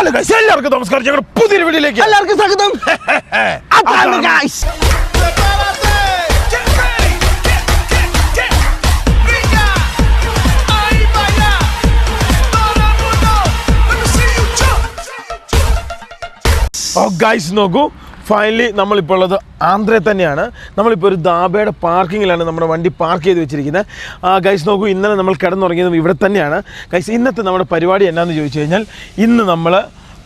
Hello guys എല്ലാവർക്കും നമസ്കാരം ഞങ്ങളുടെ പുതിയൊരു വീഡിയോയിലേക്ക് എല്ലാവർക്കും സ്വാഗതം അതാണ് അതാണ്. guys. ¡Prepárate! ¡Get ready! ¡Get, get, get! ¡Brilla! ¡Ahí baila! ¡Todo el mundo! ¡Let me see you jump! Oh guys നോക്കൂ ഫൈനലി നമ്മളിപ്പോൾ ഉള്ളത് ആന്ധ്രയിൽ തന്നെയാണ്. നമ്മളിപ്പോൾ ഒരു ദാബയുടെ പാർക്കിങ്ങിലാണ് നമ്മുടെ വണ്ടി പാർക്ക് ചെയ്ത് വെച്ചിരിക്കുന്നത്. ഗൈസ് നോക്കൂ ഇന്നലെ നമ്മൾ കിടന്നുറങ്ങിയതും ഇവിടെ തന്നെയാണ്. ഗൈസ് ഇന്നത്തെ നമ്മുടെ പരിപാടി എന്നാന്ന് ചോദിച്ചു കഴിഞ്ഞാൽ ഇന്ന് നമ്മൾ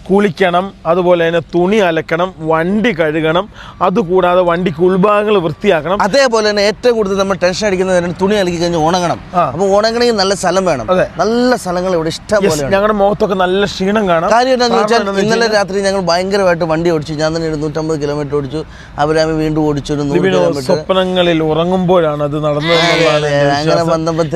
കുളിക്കണം അതുപോലെ തന്നെ തുണി അലക്കണം വണ്ടി കഴുകണം അതുകൂടാതെ വണ്ടിക്ക് ഉൾഭാഗങ്ങൾ വൃത്തിയാക്കണം. അതേപോലെ തന്നെ ഏറ്റവും കൂടുതൽ നമ്മൾ ടെൻഷൻ അടിക്കുന്നത് തുണി അലക്കി കഴിഞ്ഞ് ഉണങ്ങണം. അപ്പോൾ അപ്പൊ ഉണങ്ങണമെങ്കിൽ നല്ല സ്ഥലം വേണം. അതെ. നല്ല സ്ഥലങ്ങൾ ഇവിടെ ഇഷ്ടം ഞങ്ങളുടെ മുഖത്തൊക്കെ നല്ല ക്ഷീണം കാണാം. കാര്യം എന്താണെന്ന് വെച്ചാൽ ഇന്നലെ രാത്രി ഞങ്ങൾ ഭയങ്കരമായിട്ട് വണ്ടി ഓടിച്ചു. ഞാൻ തന്നെ ഇരുന്നൂറ്റമ്പത് കിലോമീറ്റർ ഓടിച്ചു. അവരാമി വീണ്ടും ഓടിച്ചു. ഒരു നൂറ് ലിബിനോ കിലോമീറ്റർ സ്വപ്നങ്ങളിൽ ഉറങ്ങുമ്പോഴാണ് അത് നടന്നത്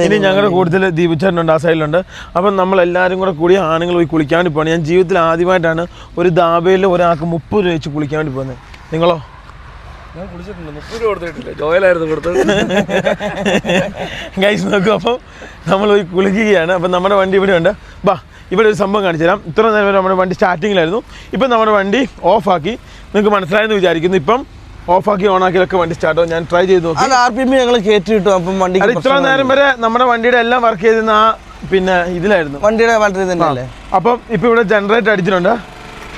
ഇനി ഞങ്ങളുടെ കൂടുതൽ ദീപിച്ചേട്ടനുണ്ട് ആ സൈഡിലുണ്ട്. അപ്പം നമ്മൾ എല്ലാവരും കൂടെ കൂടി ആണുങ്ങൾ പോയി കുളിക്കാൻ പോണ പോകണം. ഞാൻ ജീവിതത്തിൽ ആദ്യമായിട്ടാണ് ഒരു ദാബയിൽ ഒരാൾക്ക് മുപ്പത് രൂപ വെച്ച് കുളിക്കാൻ വേണ്ടി പോകുന്നത്. നിങ്ങളോ? ഞാൻ കുളിച്ചിട്ടുണ്ട്. മുപ്പത് രൂപ കൊടുത്തിട്ടില്ല. ജോയലായിരുന്നു കൊടുത്തത്. ഗൈസ് നോക്കും അപ്പം നമ്മൾ പോയി കുളിക്കുകയാണ്. അപ്പം നമ്മുടെ വണ്ടി ഇവിടെ ഉണ്ട്. ബാ ഇവിടെ ഒരു സംഭവം കാണിച്ചു തരാം. ഇത്ര നേരം വരെ നമ്മുടെ വണ്ടി സ്റ്റാർട്ടിങ്ങിലായിരുന്നു ഇപ്പം നമ്മുടെ വണ്ടി ഓഫാക്കി. നിങ്ങൾക്ക് മനസ്സിലായെന്ന് വിചാരിക്കുന്നു. ഇപ്പം ഓഫാക്കി ഓണാക്കിയൊക്കെ വണ്ടി സ്റ്റാർട്ട് ആവും. ഞാൻ ട്രൈ ചെയ്ത് നോക്കി. ആർ പി എം ഞങ്ങൾ കയറ്റി കിട്ടും അപ്പം വണ്ടി ഇത്ര നേരം വരെ നമ്മുടെ വണ്ടിയുടെ എല്ലാം വർക്ക് ചെയ്തിരുന്ന ആ പിന്നെ ഇതിലായിരുന്നു. വണ്ടിയുടെ വളരെ തന്നെയല്ലേ? അപ്പം ഇപ്പം ഇവിടെ ജനറേറ്റർ അടിച്ചിട്ടുണ്ട്.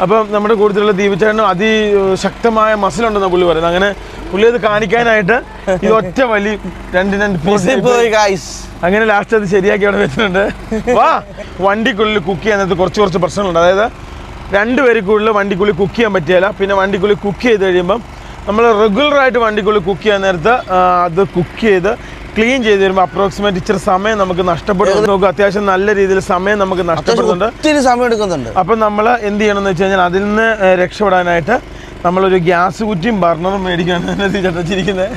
അപ്പം നമ്മുടെ കൂടുതലുള്ള ദീപചേട്ടനും അതിശക്തമായ മസിലുണ്ടെന്ന് പുള്ളി പറയുന്നത്. അങ്ങനെ പുള്ളി അത് കാണിക്കാനായിട്ട് ഇത് ഒറ്റ വലി രണ്ട് അങ്ങനെ ലാസ്റ്റ് അത് ശരിയാക്കി അവിടെ വെച്ചിട്ടുണ്ട്. വാ വണ്ടിക്കുള്ളിൽ കുക്ക് ചെയ്യാനകത്ത് കുറച്ച് കുറച്ച് പ്രശ്നങ്ങളുണ്ട്. അതായത് രണ്ട് പേർക്കുള്ളിൽ വണ്ടിക്കുള്ളിൽ കുക്ക് ചെയ്യാൻ പറ്റിയല്ല പിന്നെ വണ്ടിക്കുള്ളിൽ കുക്ക് ചെയ്ത് കഴിയുമ്പം നമ്മൾ റെഗുലറായിട്ട് വണ്ടിക്കുള്ളിൽ കുക്ക് ചെയ്യാൻ നേരത്ത് അത് കുക്ക് ചെയ്ത് ക്ലീൻ ചെയ്ത് വരുമ്പോൾ അപ്രോക്സിമേറ്റ് ഇച്ചിരി സമയം നമുക്ക് നഷ്ടപ്പെടും. നോക്കുക അത്യാവശ്യം നല്ല രീതിയിൽ സമയം നമുക്ക് നഷ്ടപ്പെടുന്നുണ്ട്. ഒത്തിരി സമയം എടുക്കുന്നുണ്ട്. അപ്പം നമ്മൾ എന്ത് ചെയ്യണമെന്ന് വെച്ച് കഴിഞ്ഞാൽ അതിൽ നിന്ന് രക്ഷപ്പെടാനായിട്ട് നമ്മളൊരു ഗ്യാസ് കുറ്റിയും ബർണറും മേടിക്കുകയാണ് ചേട്ടച്ചിരിക്കുന്നത്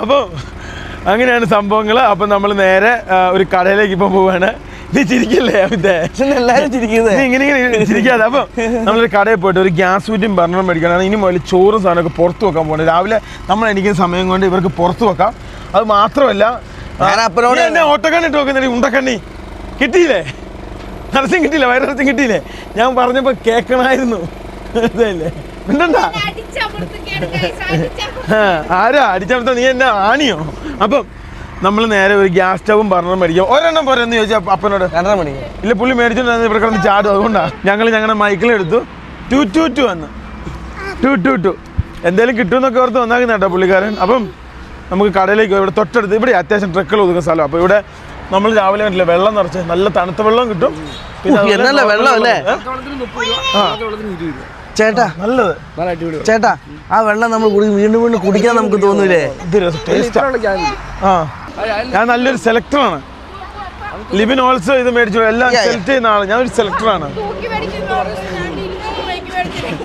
അപ്പോൾ അങ്ങനെയാണ് സംഭവങ്ങൾ അപ്പം നമ്മൾ നേരെ ഒരു കടയിലേക്ക് ഇപ്പം പോവാണ്. ഇത് ചിരിക്കില്ലേ അമിതേ എല്ലാരും ചിരിക്കുന്നത് ഇത് ഇങ്ങനെ ഇങ്ങനെ ചിരിക്കാതെ. അപ്പം നമ്മളൊരു കടയിൽ പോയിട്ട് ഒരു ഗ്യാസ് കുറ്റിയും ബർണറും മേടിക്കണം. ഇനി മുതൽ ചോറും സാധനമൊക്കെ പുറത്ത് വെക്കാൻ പോകണം. രാവിലെ നമ്മൾ എനിക്ക് സമയം കൊണ്ട് ഇവർക്ക് പുറത്ത് വെക്കാം. അത് മാത്രമല്ല ആ, ഞാൻ അപ്പനോട് എന്നെ ഓട്ടക്കണ്ണി ഇട്ട് വെക്കുന്നേ ഉണ്ടക്കണ്ണി. കിട്ടിയില്ലേ? നരസിംഗ് കിട്ടിയില്ല? വയറിറച്ചും കിട്ടിയില്ലേ? ഞാൻ പറഞ്ഞപ്പോൾ കേക്കണായിരുന്നു. അതല്ലേ ആരാ? അടിച്ചമർത്ത നീ എന്നാ ആണിയോ? അപ്പം നമ്മൾ നേരെ ഒരു ഗ്യാസ് സ്റ്റവും ബർണറും മേടിക്കും. ഒരെണ്ണം പോരെന്ന് ചോദിച്ചാൽ അപ്പനോട്. രണ്ടര മണി ഇല്ല പുള്ളി മേടിച്ചോണ്ട് ഇവിടെ കിടന്ന് ചാടും. അതുകൊണ്ടാണ് ഞങ്ങൾ ഞങ്ങളുടെ മൈക്കിളെടുത്തു ടു ടു ടു വന്ന്. ടു ടു ടു. എന്തേലും കിട്ടുമെന്നൊക്കെ ഓർത്ത് വന്നാക്കുന്ന കേട്ടോ പുള്ളിക്കാരൻ. അപ്പം നമുക്ക് കടയിലേക്ക് പോയി. ഇവിടെ തൊട്ടടുത്ത് ഇവിടെ അത്യാവശ്യം ട്രക്കുകൾ ഒതുക്കുന്ന സ്ഥലം അപ്പോൾ ഇവിടെ നമ്മൾ രാവിലെ കണ്ടില്ല വെള്ളം നിറച്ച് നല്ല തണുത്ത വെള്ളം കിട്ടും. പിന്നെ എന്നല്ല വെള്ളം അല്ലേ? ചേട്ടാ. നല്ലത്. നല്ല അടിപൊളി വെള്ളം. ചേട്ടാ ആ വെള്ളം നമ്മൾ കുടി വീണ്ടും വീണ്ടും കുടിക്കാൻ നമുക്ക് തോന്നൂലേ? ആ. ഞാൻ നല്ലൊരു സെലക്ടറാണ്. ലിബിൻ ഓൾസോ ഇത് മേടിച്ചു. എല്ലാം സെലക്ട് ചെയ്യുന്ന ആളാണ്. ഞാനൊരു സെലക്ടറാണ്.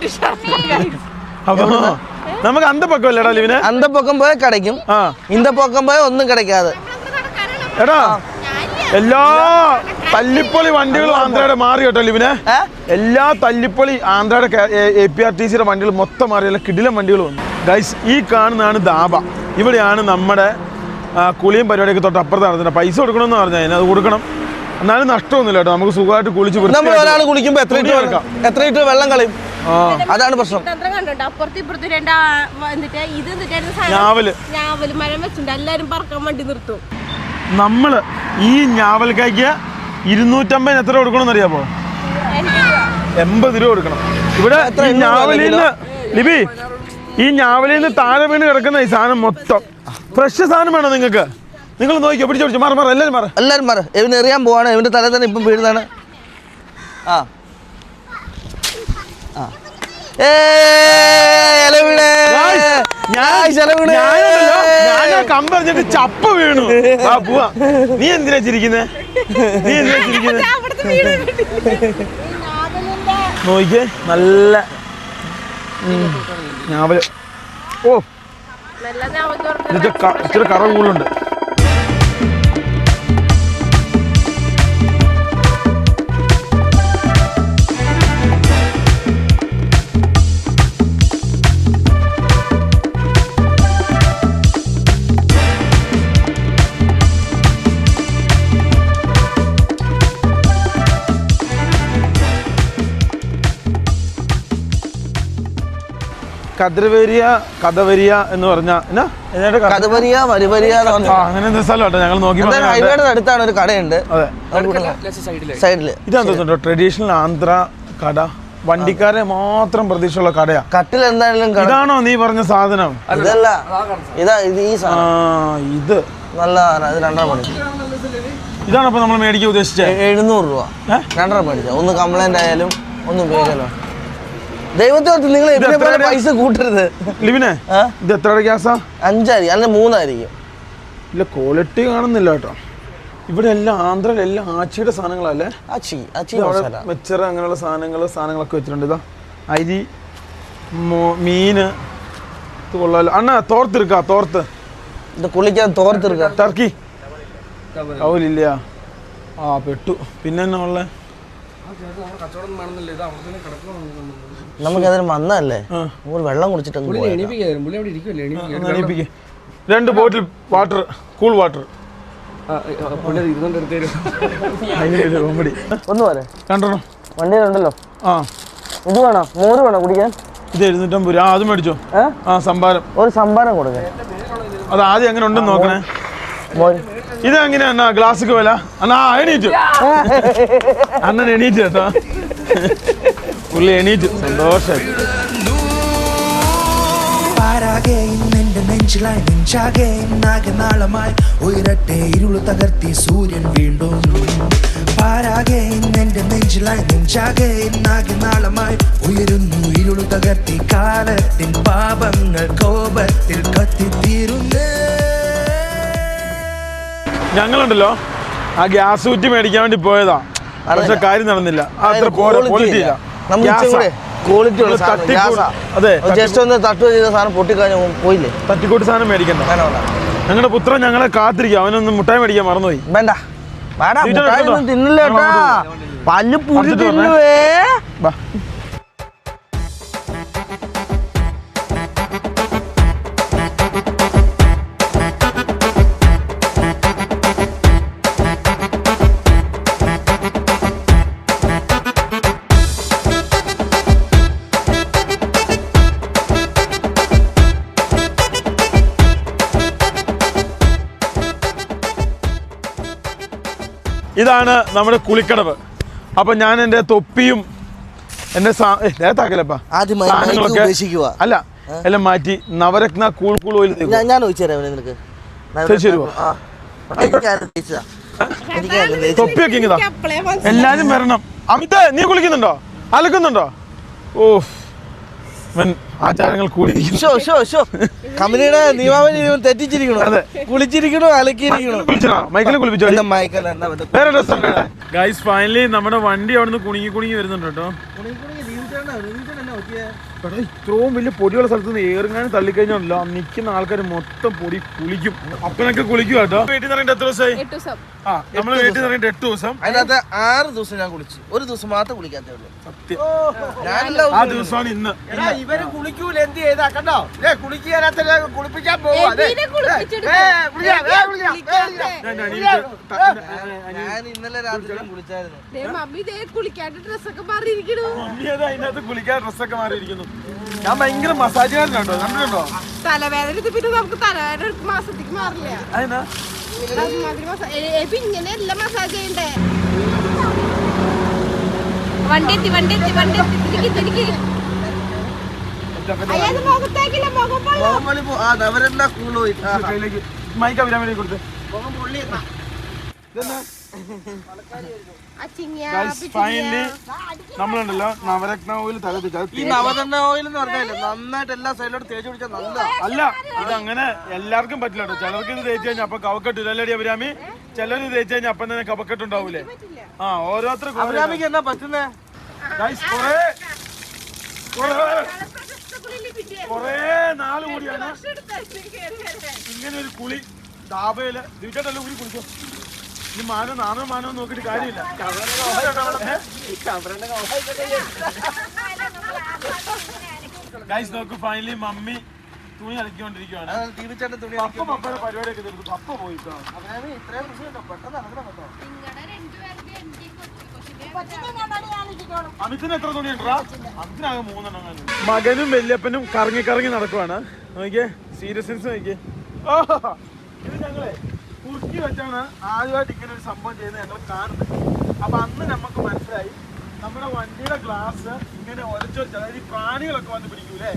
അപ്പൊ നമുക്ക് അന്തപ്പൊക്കം ഇല്ലടാ ലിബിന്? അന്തപ്പൊക്കം പോയ കിടക്കും ഇന്തപ്പൊക്കം പോയ ഒന്നും കിടക്കാതെ എടാ എല്ലാ തല്ലിപ്പൊളി വണ്ടികളും ആന്ധ്രയുടെ മാറി കേട്ടോ ലിവിന് എല്ലാ തല്ലിപ്പൊളി ആന്ധ്രയുടെ എ പി ആർ ടി സിയുടെ വണ്ടികൾ മൊത്തം മാറി. എല്ലാ കിടിലം വണ്ടികളും ഗൈസ് ഈ കാണുന്നതാണ് ദാബ ഇവിടെയാണ് നമ്മുടെ കുളിയും പരിപാടിയൊക്കെ തൊട്ട് അപ്പുറത്താണ് പൈസ കൊടുക്കണമെന്ന് പറഞ്ഞാൽ അതിന് അത് കൊടുക്കണം. എന്നാലും നഷ്ടമൊന്നുമില്ല കേട്ടോ. നമുക്ക് സുഖമായിട്ട് കുളിച്ച് നമ്മൾ വൃത്തിയായിട്ട് ഒരാൾ കുളിക്കുമ്പോ എത്ര ലിറ്റർ എത്ര ലിറ്റർ വെള്ളം കളയും? അതാണ് പ്രശ്നം. തന്ത്രം കണ്ടുണ്ട് അപ്പുറത്ത് ഇപ്പുറത്ത് രണ്ട് എന്നിട്ട് ഇത് എന്നിട്ടായിരുന്നു സാധനം. ഞാവൽ. ഞാവൽ മരം വെച്ചിട്ടുണ്ട്. എല്ലാരും പറക്കാൻ വണ്ടി നിർത്തും. നമ്മൾ ഈ ഞാവൽക്കായ്ക്ക് ഇരുന്നൂറ്റമ്പതിന് എത്ര കൊടുക്കണം അറിയാമോ എൺപത് രൂപ കൊടുക്കണം. ഇവിടെ ഈ ഞാവലിന്ന് ലിപി ലിബി ഈ ഞാവലിന്ന് താഴെ വീണ് കിടക്കുന്ന ഈ സാധനം മൊത്തം. ഫ്രഷ് സാധനം വേണം നിങ്ങൾക്ക്? നിങ്ങൾ നോക്കി പിടിച്ചു പിടിച്ചു. മാറ മാറ എല്ലാവരും മാറ. എല്ലാവരും മാറും. ഇവന് എറിയാൻ പോവാണ്. ഇവന്റെ തല തന്നെ ഇപ്പം വീഴുന്നതാണ്. ആ. കമ്പറിഞ്ഞിട്ട് ചപ്പ വീണു. ആ പോവാ. നീ എന്തിനാ ചിരിക്കുന്നേ? നീ എന്തിനാ ചിരിക്കുന്നേ? നോക്കിയേ നല്ല ഞാവൽ. ഓ. ഇച്ചിരി കറ കൂടുതലുണ്ട്. കതിരവേരിയ കഥവരിയ എന്ന് പറഞ്ഞ എന്നാ? ഇതിന്റെ കഥ- കഥപരിയ വരിപരിയ എന്ന് അങ്ങനെ എന്താ സ്ഥലം കേട്ടോ ഞങ്ങൾ നോക്കി ഹൈവേയുടെ അടുത്താണ് ഒരു കടയുണ്ട്. അതെ. സൈഡിലെ. തോന്നുന്നുണ്ടോ ട്രഡീഷണൽ ആന്ധ്ര കട. വണ്ടിക്കാരെ മാത്രം പ്രതീക്ഷയുള്ള കടയാ. കട്ടിൽ എന്തായാലും ഇതാണോ നീ പറഞ്ഞ സാധനം? ഇതല്ല. ഇതാ ഇത് ഈ ആ ഇത്. നല്ല രണ്ടര മണി. ഇതാണ് അപ്പൊ നമ്മൾ മേടിക്കാൻ ഉദ്ദേശിച്ചത്? എഴുന്നൂറ് രൂപ? രണ്ടര മേടിച്ച ഒന്ന് കംപ്ലൈന്റ് ആയാലും ഒന്ന് ഉപയോഗിക്കാലോ. ദൈവത്തെ ഓർത്ത് നിങ്ങൾ ഇതിനെ പോലെ പൈസ കൂട്ടരുത്. ലിവിനെ ഇത് എത്ര ഗ്യാസാ? അഞ്ചായിരിക്കും അല്ല മൂന്നായിരിക്കും ഇല്ല ക്വാളിറ്റി കാണുന്നില്ല കേട്ടോ. ഇവിടെ എല്ലാം ആന്ധ്രയിൽ എല്ലാം ആച്ചിയുടെ സാധനങ്ങളല്ലേ? ആച്ചി ആച്ചി മെച്ചറ് അങ്ങനെയുള്ള സാധനങ്ങൾ സാധനങ്ങളൊക്കെ വെച്ചിട്ടുണ്ട്. ഇതാ അരി മീന് ഇത് കൊള്ളാലോ. അണ്ണ തോർത്തിരിക്കാ തോർത്ത്. ഇത് കുളിക്കാൻ തോർത്തിരിക്ക ടർക്കി. അവലില്ല ആ പെട്ടു. പിന്നെ എന്നാ ഉള്ളേ? നമുക്ക് അതിന് വന്നതല്ലേ. നമ്മൾ വെള്ളം കുടിച്ചിട്ട്. രണ്ട് ബോട്ടിൽ വാട്ടർ കൂൾ വാട്ടർ. ഒന്ന് പോലെ രണ്ടെണ്ണം വണ്ടിയിലുണ്ടല്ലോ. ആ. ഇത് വേണോ? മോര് വേണോ കുടിക്കാൻ? ഇത് എഴുന്നൂറ്റമ്പത് രൂപ. ആദ്യം അത് മേടിച്ചോ? ആ സംഭാരം. ഒരു സംഭാരം കൊടുക്കാൻ അത് ആദ്യം എങ്ങനെ ഉണ്ടെന്ന് നോക്കണേ. മോര്. ഇത് എങ്ങനെയാ അണ്ണാ വില അണ്ണാ എണീറ്റു. അണ്ണൻ എണീറ്റ് കേട്ടോ. പുള്ളി എണീറ്റു. സന്തോഷം നെഞ്ചിലായി കോപത്തിൽ കത്തിത്തീരുന്നേ. ഞങ്ങളുണ്ടല്ലോ. ആ ഗ്യാസ് കുറ്റി മേടിക്കാൻ വേണ്ടി പോയതാ. പക്ഷെ കാര്യം നടന്നില്ല. അത്ര ക്വാളിറ്റി ഇല്ല. ക്വാളിറ്റി ഉള്ള അതെ ജസ്റ്റ് ഒന്ന് തട്ടു ചെയ്ത സാധനം പൊട്ടിക്കഴിഞ്ഞ പോയില്ലേ? തട്ടിക്കൂട്ട് സാധനം മേടിക്കണ്ട. വേണ്ട വേണ്ട. ഞങ്ങളുടെ പുത്രൻ ഞങ്ങളെ കാത്തിരിക്കും. അവനൊന്ന് മുട്ടായി മേടിക്കാൻ മറന്നുപോയി. വേണ്ട. വേടാ തീറ്റ മുട്ടായി ഒന്നും തിന്നില്ല കേട്ടാ. പല്ല് പുഴു. തിന്നുവേ ഇതാണ് നമ്മുടെ കുളിക്കടവ്. അപ്പൊ ഞാൻ എന്റെ തൊപ്പിയും എന്റെ ദേഹത്താക്കലപ്പാ മൈക്ക് സാധനങ്ങളൊക്കെ അല്ല എല്ലാം മാറ്റി. നവരത്ന കൂൾ കൂൾ ഓയിൽ ഞാൻ നിനക്ക്. തൊപ്പിയൊക്കെ ഇങ്ങതാ എല്ലാരും വരണം. അമിത നീ കുളിക്കുന്നുണ്ടോ? അലക്കുന്നുണ്ടോ? ഓ ആചാരങ്ങൾ കൂടി. Show show show. കമ്പനിയുടെ നിയമാവലി ഇവൻ തെറ്റിച്ചിരിക്കണു. അതെ. കുളിച്ചിരിക്കണു അലക്കിയിരിക്കണു. മൈക്കിൽ കുളിപ്പിച്ചോ? പറ്റും വേറെ ഗൈസ് ഫൈനലി നമ്മുടെ വണ്ടി അവിടുന്ന് കുണുങ്ങി കുണുങ്ങി വരുന്നുണ്ട് കേട്ടോ. ഇത്രയും വലിയ പൊടിയുള്ള സ്ഥലത്ത് നിന്ന് ഏറുങ്ങാനും തള്ളിക്കഴിഞ്ഞാണല്ലോ നിൽക്കുന്ന ആൾക്കാർ മൊത്തം പൊടി കുളിക്കും. അപ്പനൊക്കെ കുളിക്കും കേട്ടോ. വീട്ടിൽ നിന്ന് ഇറങ്ങിയിട്ട് എത്ര ദിവസമായി ആ നമ്മൾ വീട്ടിൽ നിന്ന് ഇറങ്ങിയിട്ട് എട്ട് ദിവസം. അതിനകത്ത് ആറ് ദിവസം ഞാൻ കുളിച്ചു. ഒരു ദിവസം മാത്രം കുളിക്കാത്തേ ഉള്ളൂ. സത്യം. ആ ദിവസമാണ് ഇന്ന്. ഇവർ കുളിക്കൂല? എന്ത് ചെയ്താ? കണ്ടോ? ഏ കുളിക്കാത്ത കുളിപ്പിക്കാൻ പോവാ. ഞാൻ ഭയങ്കര മസാജ് ഇന്നലെ രാത്രി കുളിച്ചായിരുന്നു. കുളിക്കാൻ ഡ്രസ്സൊക്കെ മാറിയിരിക്കുന്നു. ഞാൻ ഭയങ്കര മസാജുകാരനാട്ടോ കണ്ടിട്ടുണ്ടോ? തലവേദന പിന്നെ നമുക്ക് തലവേദന ഒരു മാസത്തേക്ക് മാറില്ല. ഇങ്ങനെ എല്ലാം മസാജ് ചെയ്യണ്ടേ? വണ്ടി എത്തി വണ്ടി എത്തി വണ്ടി എത്തി. തിരിക്ക് തിരിക്ക് ഫൈനലി. നമ്മളുണ്ടല്ലോ നവരത്ന ഓയിൽ തല തേച്ച് അത് ഈ നവരത്ന ഓയിൽ എന്ന് പറഞ്ഞാൽ നന്നായിട്ട് എല്ലാ സൈഡിലോട്ട് തേച്ച് പിടിച്ചാൽ നല്ല അല്ല ഇതങ്ങനെ അങ്ങനെ എല്ലാവർക്കും പറ്റില്ല കേട്ടോ. ചിലർക്ക് ഇത് തേച്ച് കഴിഞ്ഞാൽ അപ്പൊ കവക്കെട്ട് ഇല്ലടി അഭിരാമി? ചിലർ തേച്ച് കഴിഞ്ഞാൽ അപ്പം തന്നെ കവക്കെട്ട് ഉണ്ടാവൂലേ? ആ ഓരോരുത്തർ അഭിരാമിക്ക് എന്നാ പറ്റുന്നേ? കൊറേ നാൾ കൂടിയാണ്. ഇങ്ങനെ ഒരു കുളി ദാബയിൽ ദിവസമല്ലോ കുളി കുളിച്ചോ? ഇനി മാനോ നാനോ മാനോ നോക്കിട്ട് കാര്യമില്ല. ഗൈസ് നോക്ക് ഫൈനലി മമ്മി തുണി അലക്കിക്കൊണ്ടിരിക്കുകയാണ് തീർച്ചയായിട്ടും തുണി പപ്പ പപ്പയുടെ പരിപാടിയൊക്കെ തീർത്തു പപ്പ പോയിട്ടോ അതായത് ഇത്രയും പ്രശ്നമുണ്ടോ പെട്ടെന്ന് നടക്കണം കേട്ടോ. അമിത്തിന് എത്ര മൂന്നെണ്ണം മകനും വല്യപ്പനും കറങ്ങി കറങ്ങി നടക്കുവാണ്. നോക്കിയേ സീരിയസ്നെസ് നോക്കിയേ. ഇത് ഞങ്ങളെ കുറുക്കി വെച്ചാണ് ആദ്യമായിട്ട് ഇങ്ങനെ ഒരു സംഭവം ചെയ്യുന്നത് ഞങ്ങൾ കാണുന്നത്. അപ്പൊ അന്ന് നമുക്ക് മനസ്സിലായി നമ്മുടെ വണ്ടിയുടെ ഗ്ലാസ് ഇങ്ങനെ ഒരച്ചൊരച്ച് അതായത് ഈ പ്രാണികളൊക്കെ വന്ന് പിടിക്കൂലേ?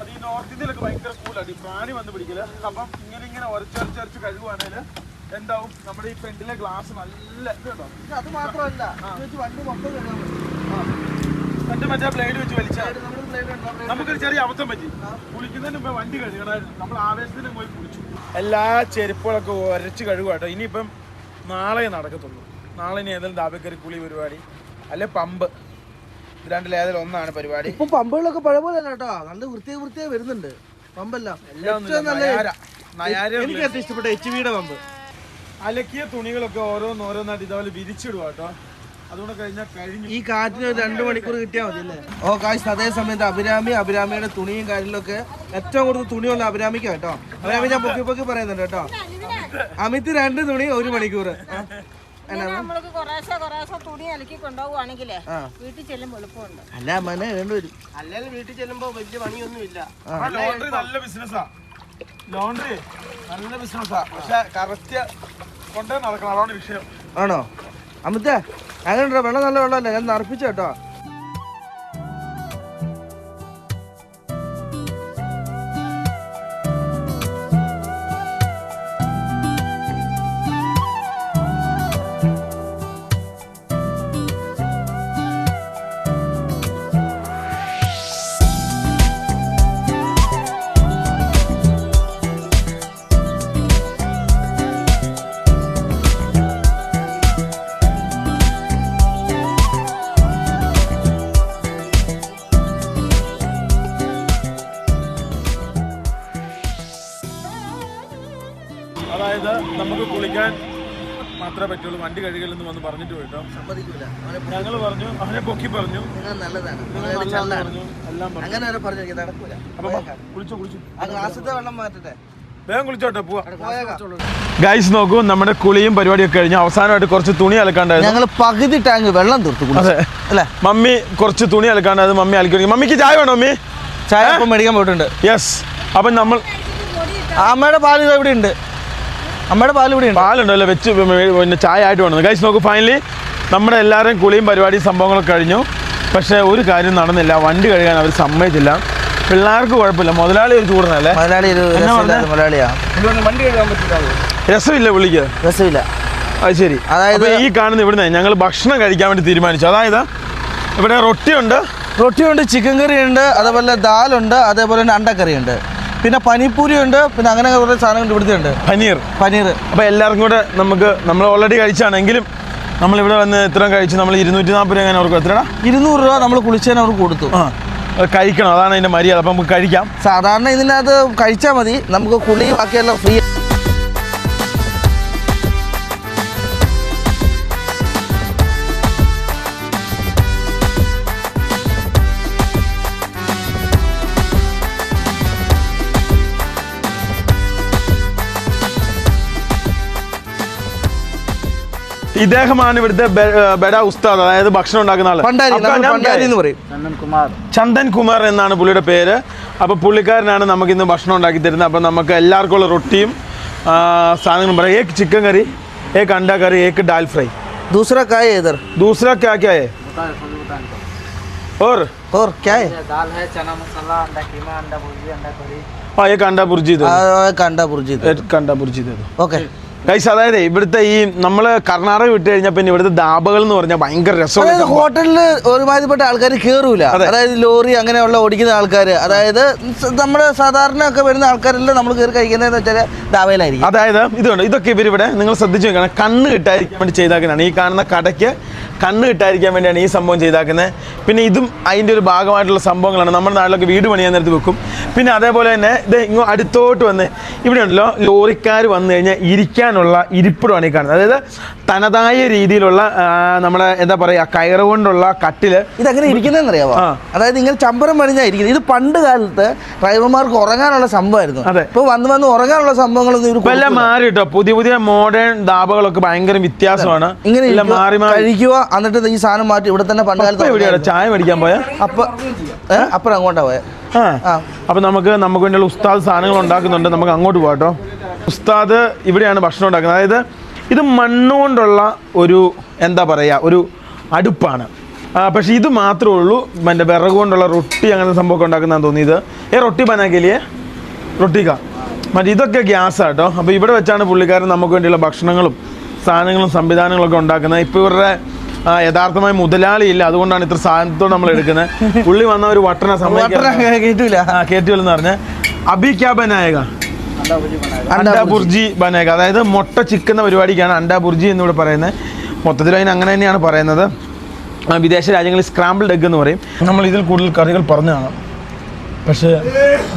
അത് ഈ നോർത്ത് ഇന്ത്യയിലൊക്കെ ഭയങ്കര കൂടുതലാണ് ഈ പ്രാണി വന്ന് പിടിക്കൽ. അപ്പം ഇങ്ങനെ ഇങ്ങനെ ഒരച്ചൊരച്ചൊരച്ച് കഴുകുവാണെങ്കിൽ എന്താവും? നമ്മുടെ ഈ ഫ്രണ്ടിലെ ഗ്ലാസ് നല്ല ഇതുണ്ടോ? അത് മാത്രമല്ല വണ്ടി മൊത്തം. മറ്റേ മറ്റേ ബ്ലേഡ് വെച്ച് വലിച്ചാൽ നമുക്കൊരു ചെറിയ അബദ്ധം പറ്റി. കുളിക്കുന്നതിന് മുമ്പ് വണ്ടി കഴുകണമായിരുന്നു. നമ്മൾ ആവേശത്തിന് പോയി കുളിച്ചു. എല്ലാ ചെരുപ്പുകളൊക്കെ ഒരച്ച് കഴുകുവാട്ടോ ഇനിയിപ്പം നാളെ നടക്കത്തുള്ളൂ. നാളെ ഇനി ഏതെങ്കിലും ദാബക്കറി കുളി പരിപാടി അല്ലെ പമ്പ്. ഇത് രണ്ടിൽ ഏതെങ്കിലും ഒന്നാണ് പരിപാടി. ഇപ്പൊ പമ്പുകളൊക്കെ പഴയ പോലെ അല്ല കേട്ടോ. നല്ല വൃത്തിയെ വൃത്തിയെ വരുന്നുണ്ട്. പമ്പല്ല. എല്ലാം നല്ല എനിക്ക് ഏറ്റവും ഇഷ്ടപ്പെട്ട എച്ച് വിയുടെ പമ്പ്. അലക്കിയ തുണികളൊക്കെ ഓരോന്നോരോന്നായിട്ട് ഇതേപോലെ വിരിച്ചിടുക കേട്ടോ. അതുകൊണ്ട് കഴിഞ്ഞാൽ കഴിഞ്ഞു. ഈ കാറ്റിന് ഒരു രണ്ട് മണിക്കൂർ കിട്ടിയാൽ മതി അല്ലേ? ഓ കാശ് അതേ സമയത്ത് അഭിരാമി അഭിരാമിയുടെ തുണിയും കാര്യങ്ങളൊക്കെ ഏറ്റവും കൂടുതൽ തുണിയുള്ള അഭിരാമിക്ക കേട്ടോ. അഭിരാമി ഞാൻ പൊക്കി പൊക്കി പറയുന്നുണ്ട് കേട്ടോ. അമിത് രണ്ട് തുണി ഒരു മണിക്കൂർ. അല്ല മനെ രണ്ടുപേരും അല്ലെങ്കിൽ വീട്ടിൽ ചെല്ലുമ്പോ വലിയ പണിയൊന്നും ഇല്ല ലോണ്ടറി നല്ല ബിസിനസ്സാ ലോണ്ടറി നല്ല ബിസിനസ്സാ പക്ഷെ കറക്റ്റ് കൊണ്ടേ നടക്കണം. അതാണ് വിഷയം. ആണോ? അമിത്തേ അങ്ങനെ വെള്ളം നല്ല വെള്ളമല്ലേ? ഞാൻ നറപ്പിച്ചു അതായത് നമുക്ക് കുളിക്കാൻ മാത്രമേ പറ്റുള്ളൂ. വണ്ടി കഴുകലെന്ന് വന്ന് പറഞ്ഞിട്ട് പോയിട്ടോ. സമ്മതിക്കൂല. ഞങ്ങൾ പറഞ്ഞു അവനെ പൊക്കി പറഞ്ഞു. നല്ലതാണ്. പറഞ്ഞു. എല്ലാം പറഞ്ഞു. അങ്ങനെ വരെ പറഞ്ഞു നടക്കൂല. അപ്പൊ വാ, കുളിച്ചോ കുളിച്ചു. ആ ഗ്ലാസത്തെ വെള്ളം മാറ്റട്ടെ. വേഗം കുളിച്ചോട്ടെ പോവാ. ഗൈസ് നോക്കൂ നമ്മുടെ കുളിയും പരിപാടിയൊക്കെ കഴിഞ്ഞു. അവസാനമായിട്ട് കുറച്ച് തുണി അലക്കാണ്ടായിരുന്നു. ഞങ്ങൾ പകുതി ടാങ്ക് വെള്ളം തീർത്തു. അതെ. അല്ലേ? മമ്മി കുറച്ച് തുണി അലക്കാണ്ടായത് മമ്മി അലക്കി മമ്മിക്ക് ചായ വേണോ മമ്മി? ചായ ഇപ്പം മേടിക്കാൻ പോയിട്ടുണ്ട്. യെസ് അപ്പം നമ്മൾ അമ്മയുടെ പാൽ ഇതാ ഇവിടെ ഉണ്ട്. അമ്മയുടെ പാൽ ഇവിടെ പാലുണ്ടല്ലോ വെച്ച് പിന്നെ ചായ ആയിട്ട് വേണം. കഴിച്ച് നോക്കൂ ഫൈനലി നമ്മുടെ എല്ലാവരും കുളിയും പരിപാടിയും സംഭവങ്ങളൊക്കെ കഴിഞ്ഞു. പക്ഷേ ഒരു കാര്യം നടന്നില്ല. വണ്ടി കഴുകാൻ അവർ സമ്മതിച്ചില്ല. പിള്ളേർക്ക് കുഴപ്പമില്ല. മുതലാളി ഒരു ചൂടുന്നല്ലേ ഒരു വണ്ടി കഴുകാൻ പറ്റില്ല. രസമില്ല വിളിക്ക് രസമില്ല. അത് ശരി. അതായത് ഈ കാണുന്ന ഇവിടുന്ന് ഞങ്ങൾ ഭക്ഷണം കഴിക്കാൻ വേണ്ടി തീരുമാനിച്ചു. അതായത് ഇവിടെ റൊട്ടിയുണ്ട്. റൊട്ടിയുണ്ട് ചിക്കൻ കറിയുണ്ട് ഉണ്ട് അതേപോലെ ദാലുണ്ട് അതേപോലെ തന്നെ അണ്ടക്കറി ഉണ്ട് പിന്നെ പനിപ്പൂരി ഉണ്ട് പിന്നെ അങ്ങനെ കുറേ സാധനങ്ങൾ ഇവിടുത്തെ ഉണ്ട് പനീർ. പനീർ. അപ്പോൾ എല്ലാവർക്കും കൂടെ നമുക്ക് നമ്മൾ ഓൾറെഡി കഴിച്ചാണെങ്കിലും നമ്മളിവിടെ വന്ന് ഇത്രയും കഴിച്ച് നമ്മൾ ഇരുന്നൂറ്റി നാൽപ്പത് രൂപ അങ്ങനെ അവർക്ക് എത്രയാണ് ഇരുന്നൂറ് രൂപ നമ്മൾ കുളിച്ചതിന് അവർക്ക് കൊടുത്തു. ആ കഴിക്കണം അതാണ് അതിന്റെ മര്യാദ. അപ്പം നമുക്ക് കഴിക്കാം. സാധാരണ ഇതിനകത്ത് കഴിച്ചാൽ മതി. നമുക്ക് കുളി ബാക്കിയെല്ലാം ഫ്രീ ഇദ്ദേഹമാണ് ഇവിടുത്തെ ബെ- ബെഡ ഉസ്താദ് അതായത് ഭക്ഷണം ഉണ്ടാക്കുന്ന ആള് പണ്ടാരി അപ്പൊ നമ്മൾ ഞാൻ പണ്ടാരി എന്ന് പറയും ചന്ദൻ കുമാർ എന്നാണ് പുള്ളിയുടെ പേര് അപ്പോൾ പുള്ളിക്കാരനാണ് നമുക്ക് ഇന്ന് ഭക്ഷണം ഉണ്ടാക്കി തരുന്നത് അപ്പോൾ നമുക്ക് എല്ലാവർക്കും ഉള്ള റൊട്ടിയും ആ, സാധനങ്ങളും പറയാം ഏക്ക് ചിക്കൻ കറി ഏക്ക് അണ്ട കറി ഏക്ക് ഡാൽ ഫ്രൈ दूसरा क्या है इधर दूसरा क्या क्या है और और क्या है दाल है चना मसाला अंडा कीमा अंडा भुर्जी अंडा करी हाँ एक अंडा बुर्जी दे दो आ, कांडा बुर्जी एक अंडा बुर्जी दे दो ओके ഗൈസ് അതായത് ഇവിടുത്തെ ഈ നമ്മൾ കർണാടക വിട്ട് കഴിഞ്ഞാൽ പിന്നെ ഇവിടുത്തെ ദാബകൾ എന്ന് പറഞ്ഞാൽ ഭയങ്കര രസമാണ് ഹോട്ടലിൽ ഒരുമാതിരിപ്പെട്ട ആൾക്കാർ കയറൂല അതെ. അതായത് ലോറി അങ്ങനെയുള്ള ഓടിക്കുന്ന ആൾക്കാർ അതായത് നമ്മുടെ സാധാരണ ഒക്കെ വരുന്ന ആൾക്കാരെല്ലാം നമ്മൾ കയറി കഴിക്കുന്നതെന്ന് വെച്ചാൽ ദാബയിലായിരിക്കും അതായത് ഇതുണ്ട് ഇതൊക്കെ ഇവരിവിടെ നിങ്ങൾ ശ്രദ്ധിച്ചു നോക്കണം. കണ്ണ് കിട്ടാതിരിക്കാൻ വേണ്ടി ചെയ്താക്കുന്നതാണ്. ഈ കാണുന്ന കടയ്ക്ക് കണ്ണ് കിട്ടാതിരിക്കാൻ വേണ്ടിയാണ് ഈ സംഭവം ചെയ്താക്കുന്നത് പിന്നെ ഇതും അതിന്റെ ഒരു ഭാഗമായിട്ടുള്ള സംഭവങ്ങളാണ്. നമ്മുടെ നാട്ടിലൊക്കെ വീട് പണിയാൻ നേരത്ത് വെക്കും. പിന്നെ അതേപോലെ തന്നെ ഇത് ഇങ്ങോ അടുത്തോട്ട് വന്ന് ഇവിടെ ഉണ്ടല്ലോ ലോറിക്കാർ വന്നു കഴിഞ്ഞാൽ ഇരിക്കാനുള്ള ഇരിപ്പിടമാണ് ഈ കാണുന്നത്. അതായത് തനതായ രീതിയിലുള്ള നമ്മുടെ എന്താ പറയുക കയറ് കൊണ്ടുള്ള കട്ടിൽ ഇതെങ്ങനെ ഇരിക്കുന്നതെന്ന് അറിയാമോ അതായത് ഇങ്ങനെ ചമ്പരം പണിഞ്ഞാ ഇരിക്കുന്നത്. ഇത് പണ്ട് കാലത്ത് ഡ്രൈവർമാർക്ക് ഉറങ്ങാനുള്ള സംഭവമായിരുന്നു. അതെ. ഇപ്പൊ വന്ന് വന്ന് ഉറങ്ങാനുള്ള സംഭവങ്ങളൊന്നും എല്ലാം മാറി കേട്ടോ. പുതിയ പുതിയ മോഡേൺ ദാബകളൊക്കെ ഭയങ്കര വ്യത്യാസമാണ്. ഇങ്ങനെ മാറി കഴിക്കുക എന്നിട്ട് ഈ സാധനം മാറ്റി. ഇവിടെ തന്നെ പണ്ട് കാലത്ത് ചായ മേടിക്കാൻ പോയാ? അപ്പൊ? അപ്പുറം അങ്ങോട്ടാ പോയാ. അപ്പൊ നമുക്ക് നമുക്ക് വേണ്ടിയുള്ള ഉസ്താദ് സാധനങ്ങൾ ഉണ്ടാക്കുന്നുണ്ട്. നമുക്ക് അങ്ങോട്ട് പോകാട്ടോ ഉസ്താദ് ഇവിടെയാണ് ഭക്ഷണം ഉണ്ടാക്കുന്നത്. അതായത് ഇത് മണ്ണുകൊണ്ടുള്ള ഒരു എന്താ പറയുക ഒരു അടുപ്പാണ്. പക്ഷേ ഇത് മാത്രമേ ഉള്ളൂ. എന്റെ വിറക് കൊണ്ടുള്ള റൊട്ടി അങ്ങനത്തെ സംഭവമൊക്കെ ഉണ്ടാക്കുന്നതാണ് തോന്നിയത്. ഏ റൊട്ടി ബനാക്കലിയെ റൊട്ടിക്ക. മറ്റേ ഇതൊക്കെ ഗ്യാസാണ് കേട്ടോ അപ്പോൾ ഇവിടെ വെച്ചാണ് പുള്ളിക്കാരൻ നമുക്ക് വേണ്ടിയുള്ള ഭക്ഷണങ്ങളും സാധനങ്ങളും സംവിധാനങ്ങളൊക്കെ ഉണ്ടാക്കുന്നത്. ഇപ്പോൾ ഇവരുടെ യഥാർത്ഥമായ മുതലാളി ഇല്ല. അതുകൊണ്ടാണ് ഇത്ര സാധനത്തോട് നമ്മൾ എടുക്കുന്നത്. പുള്ളി വന്ന ഒരു വട്ടന സമയം കേട്ടില്ല കേട്ടില്ലെന്ന് പറഞ്ഞ്. അബി ക്യാബനായക അണ്ടാ ബുർജി ബനേക അതായത് മുട്ട ചിക്കുന്ന പരിപാടിക്കാണ് അണ്ടാ ബുർജി എന്നിവിടെ പറയുന്നത്. മൊത്തത്തിൽ അതിന് അങ്ങനെ തന്നെയാണ് പറയുന്നത്. വിദേശ രാജ്യങ്ങളിൽ സ്ക്രാമ്പിൾഡ് എഗ് എന്ന് പറയും. നമ്മൾ ഇതിൽ കൂടുതൽ കറികൾ പറഞ്ഞു കാണാം. പക്ഷേ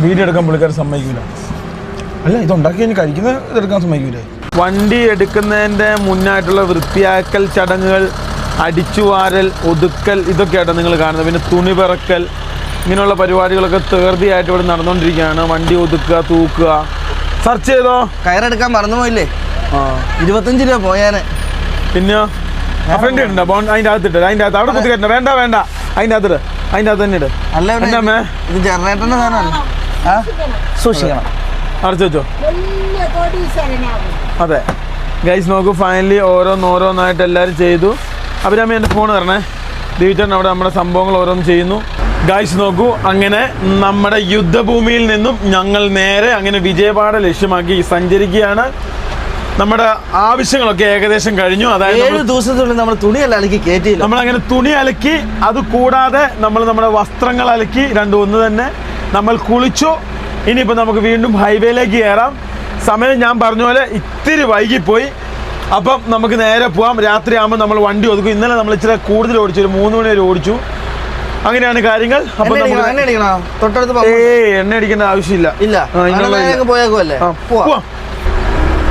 വീഡിയോ എടുക്കാൻ പുള്ളിക്കാർ സമ്മതിക്കില്ല അല്ല ഇത് ഉണ്ടാക്കി കഴിഞ്ഞ് കഴിക്കുന്ന ഇതെടുക്കാൻ സമ്മതിക്കില്ല വണ്ടി എടുക്കുന്നതിന്റെ മുന്നായിട്ടുള്ള വൃത്തിയാക്കൽ ചടങ്ങുകൾ അടിച്ചുവാരൽ ഒതുക്കൽ ഇതൊക്കെയാട്ടോ നിങ്ങൾ കാണുന്നത്. പിന്നെ തുണി പിറക്കൽ ഇങ്ങനെയുള്ള പരിപാടികളൊക്കെ തേർതിയായിട്ട് ഇവിടെ നടന്നുകൊണ്ടിരിക്കുകയാണ്. വണ്ടി ഒതുക്കുക തൂക്കുക. സെർച്ച് ചെയ്തോ? കയറെടുക്കാൻ മറന്നുപോയില്ലേ പോയില്ലേ? ഇരുപത്തഞ്ച് രൂപ പോയാനെ. പിന്നെയോ? ഫ്രണ്ട് ഉണ്ടോ അതിന്റെ അകത്തിട്ട്. അതിന്റെ അകത്ത്. അവിടെ കുത്തി വേണ്ട വേണ്ട. അതിന്റെ അകത്തിട്ട് അതിന്റെ അകത്ത് തന്നെ ഇട്. അല്ല ഇത് ജനറേറ്ററിന്റെ സാധനമല്ല. സൂക്ഷിക്കണം. അടച്ചു വെച്ചോ. അതെ. ഗൈസ് നോക്കൂ. ഫൈനലി ഓരോന്നോരോന്നായിട്ട് എല്ലാവരും ചെയ്തു. അഭിരാമി എന്റെ ഫോൺ തരണേ. ദീപിച്ചേട്ടൻ അവിടെ നമ്മുടെ സംഭവങ്ങൾ ഓരോന്ന് ചെയ്യുന്നു. ഗൈസ് നോക്കൂ അങ്ങനെ നമ്മുടെ യുദ്ധഭൂമിയിൽ നിന്നും ഞങ്ങൾ നേരെ അങ്ങനെ വിജയപാഠ ലക്ഷ്യമാക്കി സഞ്ചരിക്കുകയാണ്. നമ്മുടെ ആവശ്യങ്ങളൊക്കെ ഏകദേശം കഴിഞ്ഞു. അതായത് ഏഴ് നമ്മൾ- ദിവസത്തിനുള്ളിൽ നമ്മൾ തുണി അലക്കി കയറ്റി നമ്മൾ അങ്ങനെ തുണി അലക്കി അത് കൂടാതെ നമ്മൾ നമ്മുടെ വസ്ത്രങ്ങൾ അലക്കി രണ്ടു ഒന്ന് തന്നെ നമ്മൾ കുളിച്ചു. ഇനിയിപ്പോൾ നമുക്ക് വീണ്ടും ഹൈവേയിലേക്ക് കയറാം. സമയം ഞാൻ പറഞ്ഞ പോലെ ഇത്തിരി വൈകിപ്പോയി. അപ്പം നമുക്ക് നേരെ പോവാം. രാത്രി ആകുമ്പോൾ നമ്മൾ വണ്ടി ഒതുക്കും. ഇന്നലെ നമ്മൾ ഇച്ചിരി കൂടുതൽ ഓടിച്ചു. ഒരു മൂന്ന് മണി വരെ ഓടിച്ചു. അങ്ങനെയാണ് കാര്യങ്ങൾ. അപ്പം? തൊട്ടടുത്ത് ഏയ് എണ്ണ അടിക്കേണ്ട ആവശ്യമില്ല. ഇല്ല. പോയേക്കുമല്ലേ പോവാം.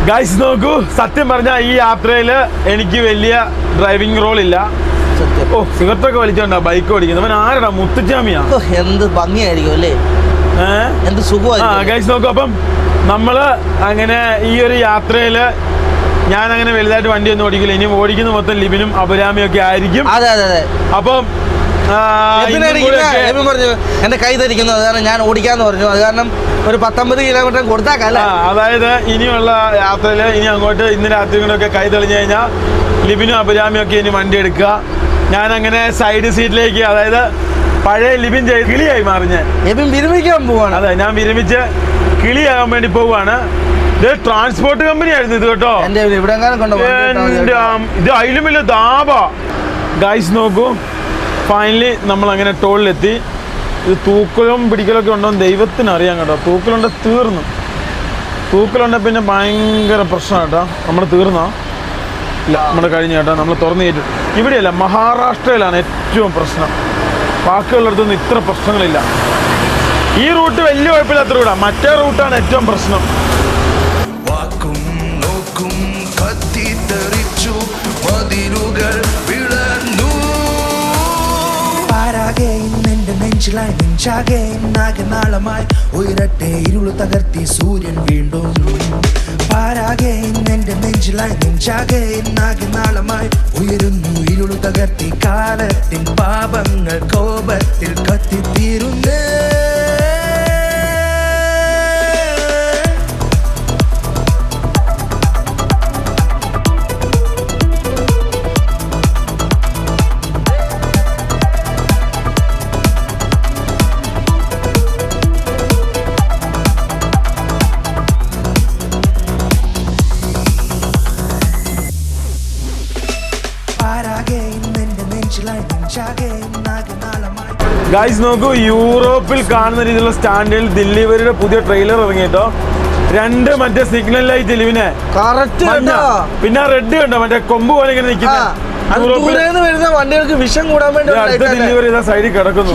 ഗൈസ് നോക്കൂ. സത്യം പറഞ്ഞാൽ ഈ യാത്രയിൽ എനിക്ക് വലിയ ഡ്രൈവിംഗ് റോൾ ഇല്ല. ഓ സിഗരറ്റൊക്കെ വലിച്ചോണ്ടാ ബൈക്ക് ഓടിക്കുന്നത്. അവൻ ആരടാ? മുത്തുച്ചാമിയാ എന്ത് ഭംഗിയായിരിക്കും അല്ലേ? എന്ത് സുഖമായിരിക്കും ഗൈസ് നോക്കൂ. അപ്പം നമ്മൾ അങ്ങനെ ഈ ഒരു യാത്രയിൽ ഞാൻ അങ്ങനെ വലുതായിട്ട് വണ്ടി ഒന്നും ഓടിക്കില്ല. ഇനിയും ഓടിക്കുന്ന മൊത്തം ലിബിനും അപരാമിയൊക്കെ ഒക്കെ ആയിരിക്കും. അതെ അതെ അതെ. അപ്പം പറഞ്ഞു എന്റെ കൈ ധരിക്കുന്നു അത് കാരണം ഞാൻ ഓടിക്കാന്ന് പറഞ്ഞു. അത് കാരണം ഒരു പത്തൊമ്പത് കിലോമീറ്റർ കൊടുത്താക്കല്ല അതായത് ഇനിയുള്ള യാത്രയിൽ ഇനി അങ്ങോട്ട് ഇന്ന് രാത്രി കൊണ്ടൊക്കെ കൈ തെളിഞ്ഞു കഴിഞ്ഞാൽ ലിബിനും അഭിരാമിയും ഒക്കെ ഇനി വണ്ടി എടുക്കുക. ഞാൻ അങ്ങനെ സൈഡ് സീറ്റിലേക്ക് അതായത് പഴയ ലിബിൻ കിളിയായി മാറി ഞാൻ വിരമിക്കാൻ പോവാണ്. അതെ ഞാൻ വിരമിച്ച് കിളിയാകാൻ വേണ്ടി പോവാണ് ഇത് ട്രാൻസ്പോർട്ട് കമ്പനി ആയിരുന്നു ഇത് കേട്ടോ. ഇത് അതിലും വലിയ ദാബ. ഗൈസ് നോക്കൂ. ഫൈനലി നമ്മൾ അങ്ങനെ ടോളിലെത്തി. ഇത് തൂക്കലും പിടിക്കലൊക്കെ ഉണ്ടോ ദൈവത്തിന് അറിയാം കേട്ടോ. തൂക്കലുണ്ട് തീർന്നു. തൂക്കലുണ്ട പിന്നെ ഭയങ്കര പ്രശ്നമാണ് കേട്ടോ. നമ്മൾ തീർന്നോ? ഇല്ല നമ്മൾ കഴിഞ്ഞ കേട്ടോ. നമ്മൾ തുറന്നു കയറ്റും ഇവിടെയല്ല മഹാരാഷ്ട്രയിലാണ് ഏറ്റവും പ്രശ്നം. ബാക്കിയുള്ളിടത്തൊന്നും ഇത്ര പ്രശ്നങ്ങളില്ല. ഈ റൂട്ട് വലിയ കുഴപ്പമില്ലാത്ത റൂട്ടാണ് മറ്റേ റൂട്ടാണ് ഏറ്റവും പ്രശ്നം. നെഞ്ചിലായി നെഞ്ചാകെ ഇന്നാകെ നാളമായി ഉയരട്ടെ ഇരുൾ തകർത്തി സൂര്യൻ വീണ്ടും. പാരാകെ എന്റെ നെഞ്ചിലായി നെഞ്ചാകെ ഇന്നാകെ നാളമായി ഉയരുന്നു ഇരുൾ തകർത്തി കാലത്തിൻ പാപങ്ങൾ കോപത്തിൽ കത്തിത്തീരുന്നേ. ഗൈസ് നോക്കൂ യൂറോപ്പിൽ കാണുന്ന രീതിയിലുള്ള സ്റ്റാൻഡിൽ ദില്ലി വരെയുടെ പുതിയ ട്രെയിലർ ഇറങ്ങിയിട്ടോ രണ്ട് മറ്റേ സിഗ്നൽ ലൈറ്റ് ഇലിവിനെ. പിന്നെ റെഡ് കണ്ടോ? മറ്റേ കൊമ്പ് പോലെ ഇങ്ങനെ വണ്ടികൾക്ക് വിഷം കൂടാൻ വേണ്ടി ഇത് സൈഡിൽ കിടക്കുന്നു.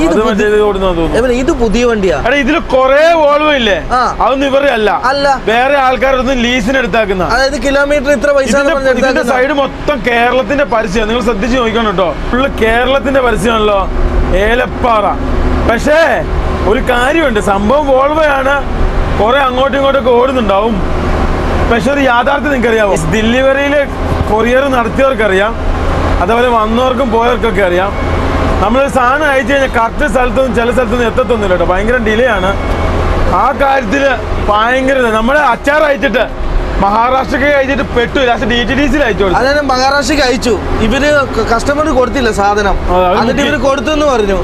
പുതിയ- വണ്ടിയാ? ഇതിൽ കൊറേ വോൾവോ ഇല്ലേ. അതൊന്നും ഇവരുടെ അല്ല. അല്ല. വേറെ ആൾക്കാരൊന്നും ലീസിന് എടുത്താക്കുന്ന. അതായത് കിലോമീറ്റർ ഇത്ര പൈസ. സൈഡ് മൊത്തം കേരളത്തിന്റെ പരസ്യം. നിങ്ങൾ ശ്രദ്ധിച്ച് നോക്കണം കേട്ടോ. ഫുള്ള് കേരളത്തിന്റെ പരസ്യമാണല്ലോ. ഏലപ്പാറ. പക്ഷേ ഒരു കാര്യമുണ്ട്. സംഭവം വോൾവയാണ് കുറെ അങ്ങോട്ടും ഇങ്ങോട്ടും ഒക്കെ ഓടുന്നുണ്ടാവും. പക്ഷെ ഒരു യാഥാർത്ഥ്യം നിങ്ങൾക്ക് അറിയാമോ ഡെലിവറിയിൽ കൊറിയർ നടത്തിയവർക്കറിയാം. അതേപോലെ വന്നവർക്കും പോയവർക്കൊക്കെ അറിയാം. നമ്മൾ സാധനം അയച്ചു കഴിഞ്ഞാൽ കറക്റ്റ് സ്ഥലത്തൊന്നും ചില സ്ഥലത്തൊന്നും എത്തത്തൊന്നുമില്ല കേട്ടോ. ഭയങ്കര ഡിലേ ആണ്. ആ കാര്യത്തിൽ ഭയങ്കര നമ്മുടെ അച്ചാർ അയച്ചിട്ട് മഹാരാഷ്ട്രക്ക് അയച്ചിട്ട് പെട്ടു. ലാസ്റ്റ് ഡി ടി ഡി സിയിൽ അയച്ചു അതായത് മഹാരാഷ്ട്രക്ക് അയച്ചു. ഇവർ കസ്റ്റമർ കൊടുത്തില്ല സാധനം. എന്നിട്ട് ഇവർ കൊടുത്തു എന്ന് പറഞ്ഞു.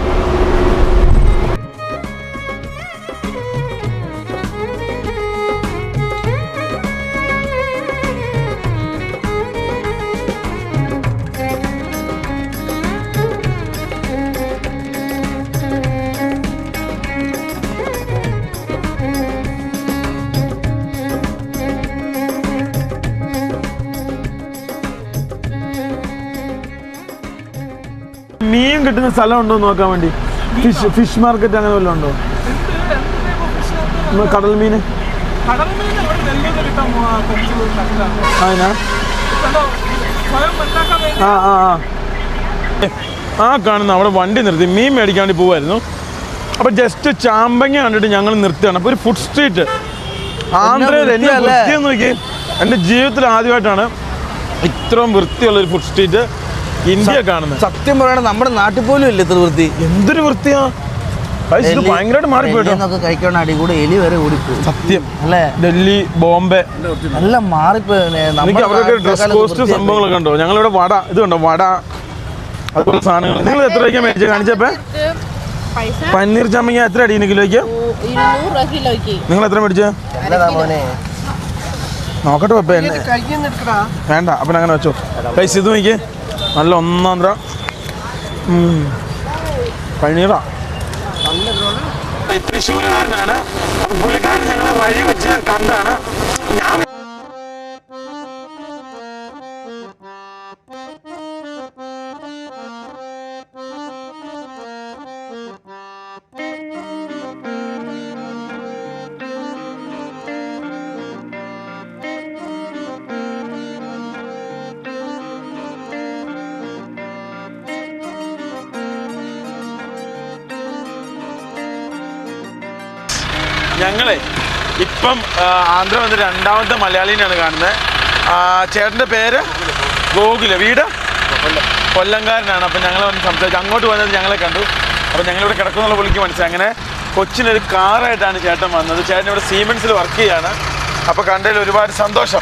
കിട്ടുന്ന സ്ഥലം ഉണ്ടോ നോക്കാൻ വേണ്ടി? ഫിഷ് ഫിഷ് മാർക്കറ്റ് അങ്ങനെ വല്ലതും ഉണ്ടോ? കടൽ മീൻ അതിനാ ആ ആ ആ. ആ കാണുന്ന അവിടെ വണ്ടി നിർത്തി. മീൻ മേടിക്കാൻ വേണ്ടി പോവായിരുന്നു. അപ്പോൾ ജസ്റ്റ് ചാമ്പങ്ങ കണ്ടിട്ട് ഞങ്ങൾ നിർത്തുകയാണ്. അപ്പോൾ ഒരു ഫുഡ് സ്ട്രീറ്റ് ആന്ധ്രയിൽ എന്നെ? വൃത്തിയെന്ന് നോക്കി എന്റെ ജീവിതത്തിൽ ആദ്യമായിട്ടാണ് ഇത്രയും വൃത്തിയുള്ള ഒരു ഫുഡ് സ്ട്രീറ്റ് ഇന്ത്യ കാണുന്നത്. സത്യം പറയണ നമ്മുടെ നാട്ടിൽ പോലും ഇല്ല ഇത്ര വൃത്തി. എന്തൊരു വൃത്തിയാ? ഭയങ്കരമായിട്ട് മാറിപ്പോയിട്ടോ എലിന്നൊക്കെ കഴിക്കണ അടി കൂടെ എലി വരെ ഓടിപ്പോയി. സത്യം. അല്ലേ? ഡൽഹി ബോംബെ. എല്ലാം മാറിപ്പോയി. എനിക്ക് അവരൊക്കെ ഡ്രസ് കോസ്റ്റ് സംഭവങ്ങളൊക്കെ ഉണ്ടോ ഞങ്ങളിവിടെ വട ഇത് കണ്ടോ? വട അതുപോലെ സാധനങ്ങൾ. നിങ്ങൾ എത്ര രൂപയ്ക്ക് മേടിച്ച്? കാണിച്ചപ്പോ? ചമ്മങ്ങ എത്ര കിലോയ്ക്ക്? നിങ്ങൾ എത്ര മേടിച്ച? നോക്കട്ടെ പപ്പ വേണ്ട അപ്പൊ അങ്ങനെ വെച്ചോ. പൈസ ഇത് നോക്കിയേ. നല്ല ഒന്നാം തര പഴനീറാ തൃശ്ശൂരുകാരനാണ് പുള്ളിക്കാരൻ ഞങ്ങളെ വഴി വെച്ച് കണ്ടാണ്. ഞാൻ ഞങ്ങളെ ഇപ്പം ആന്ധ്ര വന്ന് രണ്ടാമത്തെ മലയാളീനെയാണ് കാണുന്നത്. ചേട്ടന്റെ പേര്? ഗോകുല. വീട്? കൊല്ലംകാരനാണ്. അപ്പം ഞങ്ങൾ വന്ന് സംസാരിച്ചു അങ്ങോട്ട് വന്നത് ഞങ്ങളെ കണ്ടു. അപ്പം ഞങ്ങളിവിടെ കിടക്കുന്നുള്ള പുള്ളിക്ക് മനസ്സിലായി. അങ്ങനെ കൊച്ചിനൊരു കാറായിട്ടാണ് ചേട്ടൻ വന്നത്. ചേട്ടൻ ഇവിടെ സീമെൻസിൽ വർക്ക് ചെയ്യാണ്. അപ്പോൾ കണ്ടതിൽ ഒരുപാട് സന്തോഷം.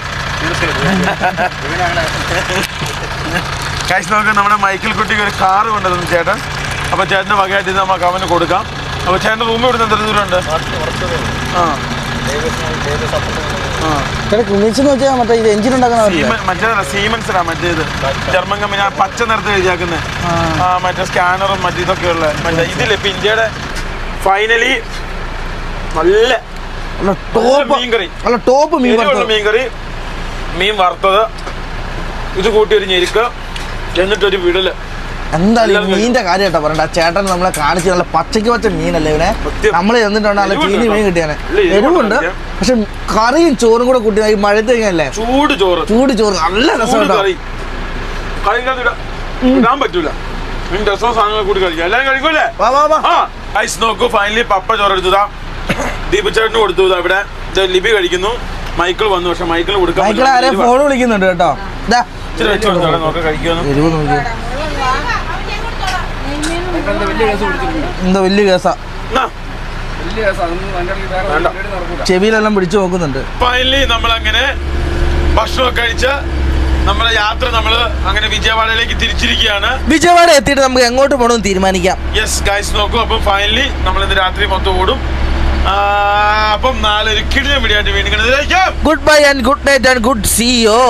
കാശ് നോക്കാൻ നമ്മുടെ മൈക്കിൾ കുട്ടിക്ക് ഒരു കാറ് കൊണ്ടുവന്നു ചേട്ടൻ. അപ്പോൾ ചേട്ടന്റെ വകയായിട്ട് നമുക്ക് അവന് കൊടുക്കാം. അപ്പോൾ ചേട്ടന്റെ റൂമിൽ ഇവിടെ എത്ര ദൂരമുണ്ട് ആ. ആ. കുമിച്ചെന്ന് വെച്ചാൽ മറ്റേ ഇത് എഞ്ചിൻ ഉണ്ടാക്കുന്ന സീമൻ മറ്റേതല്ല സീമൻസിനാ മറ്റേത് ജർമ്മൻ കമ്പനി പച്ച നിറത്ത് എഴുതിയാക്കുന്നത് മറ്റേ സ്കാനറും മറ്റേ ഇതൊക്കെ ഉള്ള മറ്റേ ഇതില്ല ഇപ്പൊ ഇന്ത്യയുടെ ഫൈനലി നല്ല ടോപ്പ് മീൻകറി നല്ല ടോപ്പ്. മീൻകറി മീൻ വറുത്തത്. ഇത് കൂട്ടി ഒരു ഞെരുക്ക്. എന്നിട്ടൊരു വിടൽ. എന്തായാലും മീനിന്റെ കാര്യം കേട്ടോ പറയണ്ട. ചേട്ടൻ നമ്മളെ കാണിച്ച് നല്ല പച്ചയ്ക്ക് പച്ച മീനല്ലേ ഇവനെ? നമ്മളെ നമ്മൾ ചെന്നിട്ടുണ്ട് നല്ല ചീനി മീൻ കിട്ടിയാണ് എരിവുണ്ട് പക്ഷെ കറിയും ചോറും കൂടെ കൂട്ടി ഈ മഴ കഴിഞ്ഞല്ലേ? ചൂട് ചോറ്. ചൂട് ചോറ്. നല്ല രസം ഇടാൻ പറ്റൂല. സാധനങ്ങൾ കൂടി കഴിക്കാം. കഴിക്കൂലേ? ഐസ് നോക്കൂ ഫൈനലി പപ്പ ദീപച്ചേട്ടന് കൊടുത്തു. ഇവിടെ. കഴിക്കുന്നു. മൈക്കിൾ വന്നു. പക്ഷെ മൈക്കിൾ കൊടുക്കാൻ ഫോൺ വിളിക്കുന്നുണ്ട് കേട്ടോ ഇച്ചിരി വെച്ച് കൊടുത്തു അവിടെ നോക്കാം കഴിക്കുമെന്ന് എരിവ് നോക്കി എന്താ വലിയ കേസാ? ചെവിയിലെല്ലാം പിടിച്ചു നോക്കുന്നുണ്ട്. ഫൈനലി നമ്മളങ്ങനെ ഭക്ഷണമൊക്കെ കഴിച്ച നമ്മളെ യാത്ര നമ്മൾ അങ്ങനെ വിജയവാഡയിലേക്ക് തിരിച്ചിരിക്കുകയാണ്. വിജയവാഡ എത്തിയിട്ട് നമുക്ക് എങ്ങോട്ട് പോകണമെന്ന് തീരുമാനിക്കാം. യെസ് ഗൈസ് നോക്കൂ. അപ്പം ഫൈനലി നമ്മൾ ഇന്ന് രാത്രി മൊത്തം ഓടും. അപ്പം നാളെ ഒരു കിഴിഞ്ഞ വീഡിയോ ആയിട്ട് വീണ്ടും goodbye and good night and good see yo